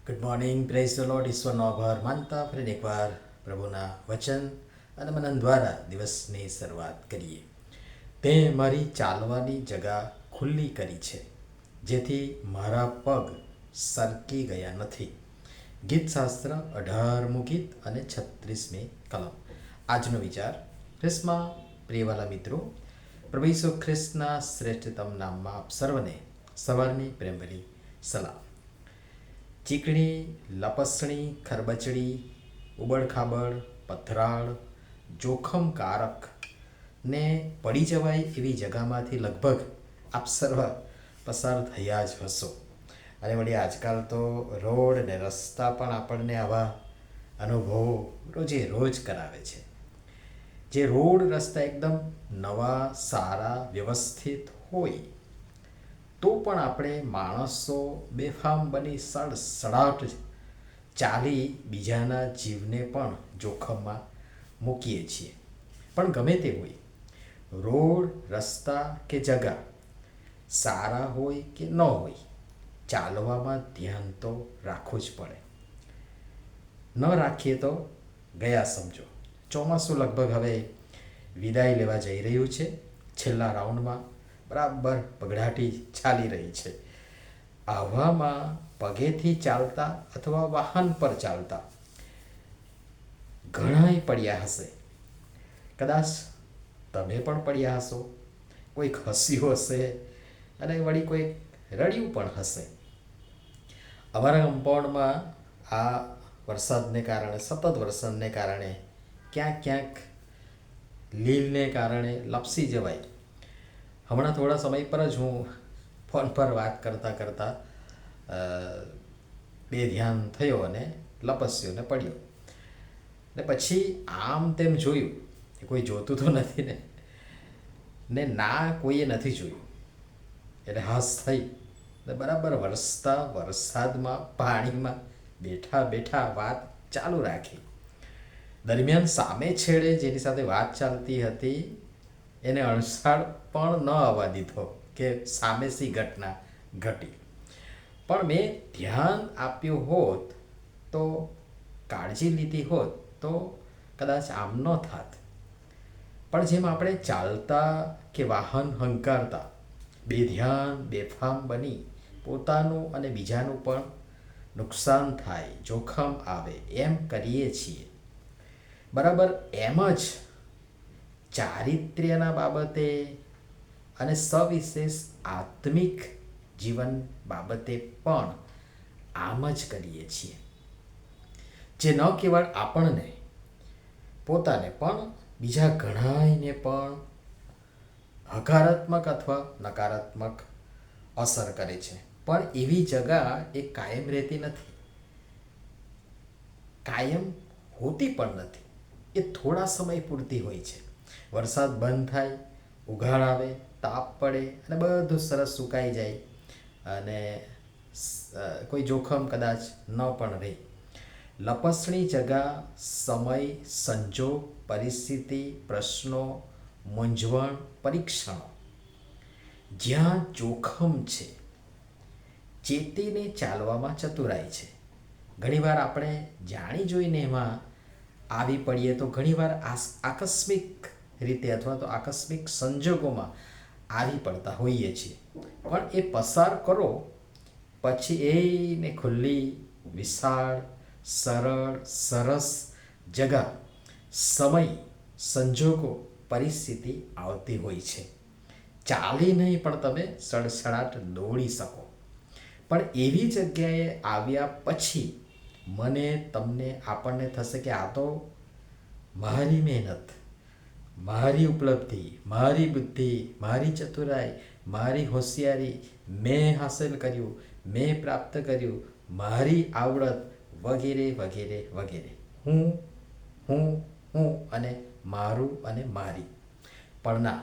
Good morning praise the lord ઈશ્વરનો આભાર માનતા ફરી એકવાર પ્રભુના વચન અને મનન દ્વારા દિવસની શરૂઆત કરીએ તે મારી ચાલવાની જગા ખુલ્લી કરી છે જેથી મારા પગ સરકી ગયા નથી ગીતશાસ્ત્ર અઢારમું ગીત અને છત્રીસમી કલમ આજનો વિચાર ખ્રિસ્મા પ્રિયવાલા મિત્રો પ્રભુ ખ્રિસ્તના શ્રેષ્ઠતમ નામમાં આપ સર્વને સવારની પ્રેમભરી સલામ ચીકણી, લપસણી, ખરબચડી ઉબડખાબડ પથરાળ, જોખમકારક ને પડી જવાય એવી જગામાંથી લગભગ આપ સર્વ પસાર થયા જ હશો. અને વળી આજકાલ તો રોડ ને રસ્તા પણ આપણને આવા અનુભવો રોજે રોજ કરાવે છે. જે રોડ રસ્તા એકદમ નવા, સારા, વ્યવસ્થિત હોય તો પણ આપણે માણસો બેફામ બની સડસડાટ ચાલી બીજાના જીવને પણ જોખમમાં મૂકીએ છીએ. પણ ગમે તે હોય, રોડ, રસ્તા કે જગા, સારા હોય કે ન હોય, ચાલવામાં ધ્યાન તો રાખવું જ પડે. ન રાખીએ તો ગયા સમજો. ચોમાસું લગભગ હવે વિદાય લેવા જઈ રહ્યું છે. છેલ્લા રાઉન્ડમાં બરાબર પગડાટી ચાલી રહી છે. આવામાં પગેથી ચાલતા અથવા વાહન પર ચાલતા ઘણાય પડ્યા હશે. કદાચ તમે પણ પડ્યા હશો. કોઈક હસ્યું હશે અને વળી કોઈક રડ્યું પણ હશે. અમારા કમ્પાઉન્ડમાં આ વરસાદને કારણે, સતત વરસાદને કારણે ક્યાંક ક્યાંક લીલને કારણે લપસી જવાય. હમણાં થોડા સમય પર જ હું ફોન પર વાત કરતાં કરતાં બે ધ્યાન થયો અને લપસ્યો ને પડ્યો. ને પછી આમ તેમ જોયું કે કોઈ જોતું તો નથી ને ને ના કોઈએ નથી જોયું. એટલે હાસ થઈ. ને બરાબર વરસતા વરસાદમાં, પાણીમાં બેઠા બેઠા વાત ચાલુ રાખી. દરમિયાન સામે છેડે જેની સાથે વાત ચાલતી હતી, એને અણસાડ પણ ન આવવા દીધો કે સામેસી ઘટના ઘટી. પણ મેં ધ્યાન આપ્યું હોત તો, કાળજી લીધી હોત તો કદાચ આમ ન થાત. પણ જેમ આપણે ચાલતા કે વાહન હંકારતા બેધ્યાન બેફામ બની, પોતાનું અને બીજાનું પણ નુકસાન થાય, જોખમ આવે, એમ કરીએ છીએ. બરાબર એમ જ ચારિત્ર્યના બાબતે અને સવિશેષ આત્મિક જીવન બાબતે પણ આમ જ કરીએ છીએ. જે ન કેવળ આપણને, પોતાને પણ, બીજા ઘણાયને પણ હકારાત્મક અથવા નકારાત્મક અસર કરે છે. પણ એવી જગા એ કાયમ રહેતી નથી. કાયમ હોતી પણ નથી. એ થોડા સમય પૂરતી હોય છે. વરસાદ બંધ થાય, ઉઘાડ આવે તાપ પડે અને બધું સરસ સુકાઈ જાય. અને કોઈ જોખમ કદાચ ન પણ રહે. લપસણી જગા, સમય સંજોગ પરિસ્થિતિ, પ્રશ્નો, મૂંઝવણ, પરીક્ષણો. જ્યાં જોખમ છે, ચેતીને ચાલવામાં ચતુરાય છે. ઘણીવાર આપણે જાણી જોઈને એમાં આવી પડીએ તો ઘણીવાર આકસ્મિક રીતે અથવા તો આકસ્મિક સંજોગોમાં આવી પડતા હોઈએ છીએ. પણ એ પસાર કરો, પછી એને ખુલ્લી, વિશાળ, સરળ, સરસ જગા, સમય, સંજોગો, પરિસ્થિતિ આવતી હોય છે. ચાલી નહીં પણ તમે સડસડાટ દોડી શકો. પણ એવી જગ્યાએ આવ્યા પછી મને તમને આપણને થશે કે આ તો મારી મહેનત. મારી ઉપલબ્ધિ, મારી બુદ્ધિ, મારી ચતુરાઈ, મારી હોશિયારી મેં હાંસલ કર્યું, મેં પ્રાપ્ત કર્યું, મારી આવડત વગેરે વગેરે વગેરે. હું હું હું અને મારું અને મારી. પણ ના,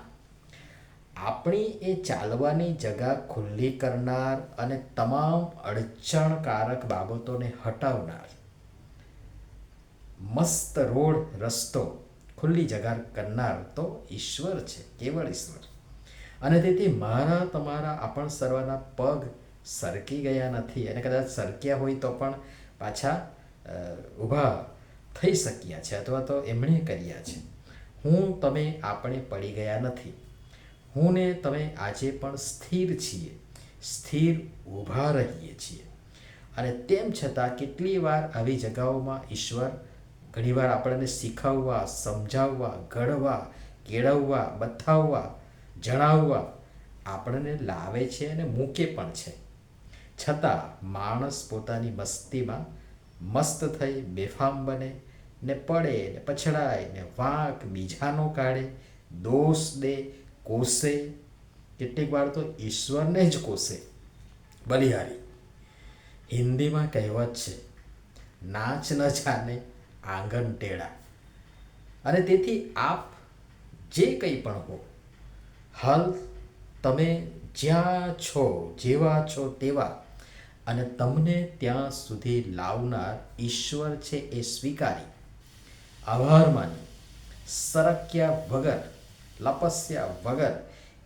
આપણી એ ચાલવાની જગા ખુલ્લી કરનાર અને તમામ અડચણકારક બાબતોને હટાવનાર. મસ્ત રોડ રસ્તો ખુલ્લી જગા કરનાર તો ઈશ્વર છે, કેવળ ઈશ્વર. અને તેથી મારા તમારા આપણ સર્વના પગ સરકી ગયા નથી અને કદાચ સરક્યા હોય તો પણ પાછા ઊભા થઈ શક્યા છે અથવા તો એમણે કર્યા છે. હું તમે આપણે પડી ગયા નથી. હું ને તમે આજે પણ સ્થિર છીએ, સ્થિર ઊભા રહીએ છીએ. અને તેમ છતાં કેટલી વાર આવી જગાઓમાં ઈશ્વર ઘણીવાર આપણને શીખવવા, સમજાવવા, ઘડવા, કેળવવા, બતાવવા, જણાવવા આપણને લાવે છે અને મૂકે પણ છે. છતાં માણસ પોતાની મસ્તીમાં મસ્ત થઈ બેફામ બને ને પડે ને પછડાય ને વાંક બીજાનો કાઢે, દોષ દે, કોસે. કેટલીક વાર તો ઈશ્વરને જ કોસે. બલિહારી. હિન્દીમાં કહેવત છે, નાચ ન જાને આંગણ ટેડા. અને તેથી આપ જે કંઈ પણ હો, હાલ તમે જ્યાં છો, જેવા છો તેવા, અને તમને ત્યાં સુધી લાવનાર ઈશ્વર છે એ સ્વીકારી. આભાર માની. સરક્યા વગર, લપસ્યા વગર,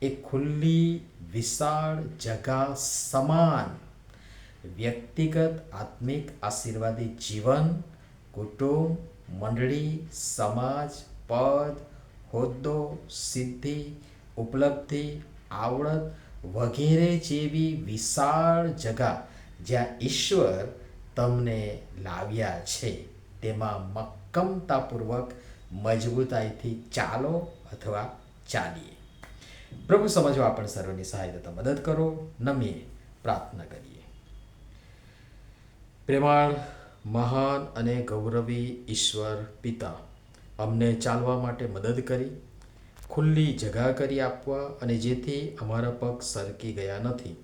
એ ખુલ્લી, વિશાળ જગા સમાન વ્યક્તિગત આત્મિક આશીર્વાદી જીવન કુટુંબ, મંડળી, સમાજ, પદ, હોદ્દો, સિદ્ધિ, ઉપલબ્ધિ, આવડત વગેરે જેવી વિશાળ જગા જ્યાં ઈશ્વર તમને લાવ્યા છે. તેમાં મક્કમતાપૂર્વક મજબૂતાઈથી ચાલો અથવા ચાલીએ. પ્રભુ સમજવા આપણે સર્વની સહાય તથા મદદ કરો. નમીએ પ્રાર્થના કરીએ. પ્રેમાળ મહાન અને ગૌરવી ઈશ્વર પિતા. અમને ચાલવા માટે મદદ કરી, ખુલ્લી જગા કરી આપવા અને જેથી અમારા પગ સરકી ગયા નથી.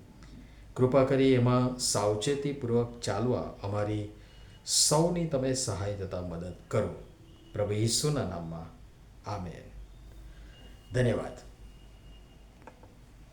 કૃપા કરી એમાં સાવચેતીપૂર્વક ચાલવા અમારી સૌની તમે સહાય થતા મદદ કરો. પ્રભુ ઈસુના નામમાં. આમેન. ધન્યવાદ.